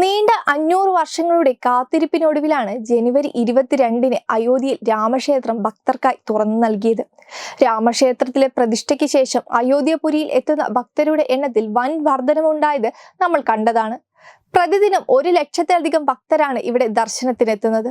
നീണ്ട അഞ്ഞൂറ് വർഷങ്ങളുടെ കാത്തിരിപ്പിനൊടുവിലാണ് ജനുവരി ഇരുപത്തിരണ്ടിന് അയോധ്യയിൽ രാമക്ഷേത്രം ഭക്തർക്കായി തുറന്നു നൽകിയത്. രാമക്ഷേത്രത്തിലെ പ്രതിഷ്ഠയ്ക്ക് ശേഷം അയോധ്യപുരിയിൽ എത്തുന്ന ഭക്തരുടെ എണ്ണത്തിൽ വൻ വർധനമുണ്ടായത് നമ്മൾ കണ്ടതാണ്. പ്രതിദിനം ഒരു ലക്ഷത്തിലധികം ഭക്തരാണ് ഇവിടെ ദർശനത്തിനെത്തുന്നത്.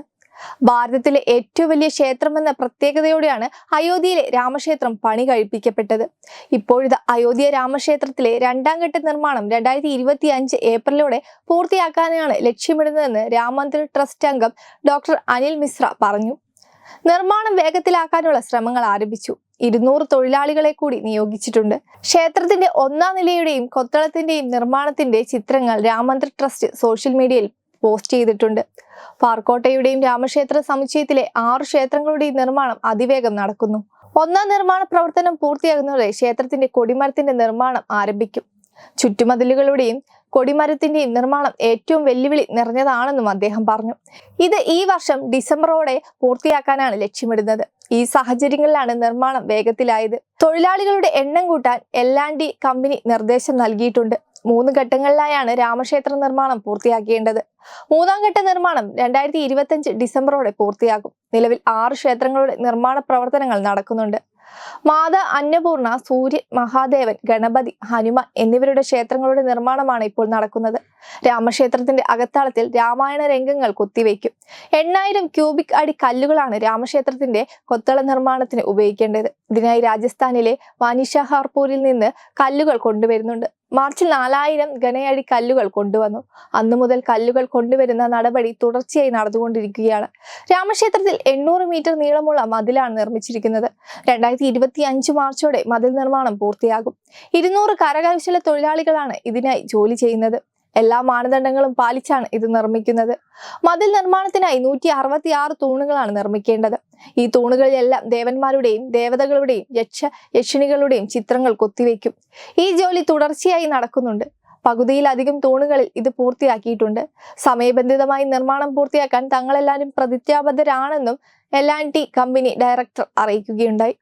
ഭാരതത്തിലെ ഏറ്റവും വലിയ ക്ഷേത്രമെന്ന പ്രത്യേകതയോടെയാണ് അയോധ്യയിലെ രാമക്ഷേത്രം പണി കഴിപ്പിക്കപ്പെട്ടത്. ഇപ്പോഴത്തെ അയോധ്യ രാമക്ഷേത്രത്തിലെ രണ്ടാം ഘട്ട നിർമ്മാണം രണ്ടായിരത്തി ഇരുപത്തി അഞ്ച് ഏപ്രിലോടെ പൂർത്തിയാക്കാനാണ് ലക്ഷ്യമിടുന്നതെന്ന് രാമമന്ദിർ ട്രസ്റ്റ് അംഗം ഡോക്ടർ അനിൽ മിശ്ര പറഞ്ഞു. നിർമ്മാണം വേഗത്തിലാക്കാനുള്ള ശ്രമങ്ങൾ ആരംഭിച്ചു. ഇരുന്നൂറ് തൊഴിലാളികളെ കൂടി നിയോഗിച്ചിട്ടുണ്ട്. ക്ഷേത്രത്തിന്റെ ഒന്നാം നിലയുടെയും കൊത്തളത്തിന്റെയും നിർമ്മാണത്തിന്റെ ചിത്രങ്ങൾ രാമമന്ദിർ ട്രസ്റ്റ് സോഷ്യൽ മീഡിയയിൽ പോസ്റ്റ് ചെയ്തിട്ടുണ്ട്. പാർക്കോട്ടയുടെയും രാമക്ഷേത്ര സമുച്ചയത്തിലെ ആറ് ക്ഷേത്രങ്ങളുടെയും നിർമ്മാണം അതിവേഗം നടക്കുന്നു. ഒന്നാം നിർമ്മാണ പ്രവർത്തനം പൂർത്തിയാകുന്നതോടെ ക്ഷേത്രത്തിന്റെ കൊടിമരത്തിന്റെ നിർമ്മാണം ആരംഭിക്കും. ചുറ്റുമതിലുകളുടെയും കൊടിമരത്തിന്റെയും നിർമ്മാണം ഏറ്റവും വെല്ലുവിളി നിറഞ്ഞതാണെന്നും അദ്ദേഹം പറഞ്ഞു. ഇത് ഈ വർഷം ഡിസംബറോടെ പൂർത്തിയാക്കാനാണ് ലക്ഷ്യമിടുന്നത്. ഈ സാഹചര്യങ്ങളിലാണ് നിർമ്മാണം വേഗത്തിലായത്. തൊഴിലാളികളുടെ എണ്ണം കൂട്ടാൻ എൽ കമ്പനി നിർദ്ദേശം നൽകിയിട്ടുണ്ട്. മൂന്ന് ഘട്ടങ്ങളിലായാണ് രാമക്ഷേത്ര നിർമ്മാണം പൂർത്തിയാക്കേണ്ടത്. മൂന്നാം ഘട്ട നിർമ്മാണം രണ്ടായിരത്തി ഇരുപത്തഞ്ച് ഡിസംബറോടെ പൂർത്തിയാകും. നിലവിൽ ആറ് ക്ഷേത്രങ്ങളുടെ നിർമ്മാണ പ്രവർത്തനങ്ങൾ നടക്കുന്നുണ്ട്. മാത അന്നപൂർണ സൂര്യൻ മഹാദേവൻ ഗണപതി ഹനുമാൻ എന്നിവരുടെ ക്ഷേത്രങ്ങളുടെ നിർമ്മാണമാണ് ഇപ്പോൾ നടക്കുന്നത്. രാമക്ഷേത്രത്തിന്റെ അകത്തളത്തിൽ രാമായണ രംഗങ്ങൾ കൊത്തിവെക്കും എണ്ണായിരം ക്യൂബിക് അടി കല്ലുകളാണ് രാമക്ഷേത്രത്തിന്റെ കൊത്തള നിർമ്മാണത്തിന് ഉപയോഗിക്കേണ്ടത്. ഇതിനായി രാജസ്ഥാനിലെ വാനിഷഹാർപൂരിൽ നിന്ന് കല്ലുകൾ കൊണ്ടുവരുന്നുണ്ട്. മാർച്ചിൽ നാലായിരം ഘനയടി കല്ലുകൾ കൊണ്ടുവന്നു. അന്നു മുതൽ കല്ലുകൾ കൊണ്ടുവരുന്ന നടപടി തുടർച്ചയായി നടന്നുകൊണ്ടിരിക്കുകയാണ്. രാമക്ഷേത്രത്തിൽ എണ്ണൂറ് മീറ്റർ നീളമുള്ള മതിലാണ് നിർമ്മിച്ചിരിക്കുന്നത്. രണ്ടായിരത്തി ഇരുപത്തി അഞ്ച് മാർച്ചോടെ മതിൽ നിർമ്മാണം പൂർത്തിയാകും. ഇരുന്നൂറ് കരകൗശല തൊഴിലാളികളാണ് ഇതിനായി ജോലി ചെയ്യുന്നത്. എല്ലാ മാനദണ്ഡങ്ങളും പാലിച്ചാണ് ഇത് നിർമ്മിക്കുന്നത്. മതിൽ നിർമ്മാണത്തിനായി നൂറ്റി അറുപത്തി ആറ് തൂണുകളാണ് നിർമ്മിക്കേണ്ടത്. ഈ തൂണുകളിലെല്ലാം ദേവന്മാരുടെയും ദേവതകളുടെയും യക്ഷ യക്ഷിണികളുടെയും ചിത്രങ്ങൾ കൊത്തിവെക്കും ഈ ജോലി തുടർച്ചയായി നടക്കുന്നുണ്ട്. പകുതിയിലധികം തൂണുകളിൽ ഇത് പൂർത്തിയാക്കിയിട്ടുണ്ട്. സമയബന്ധിതമായി നിർമ്മാണം പൂർത്തിയാക്കാൻ തങ്ങളെല്ലാവരും പ്രതിജ്ഞാബദ്ധരാണെന്നും L and T company director അറിയിക്കുകയുണ്ടായി.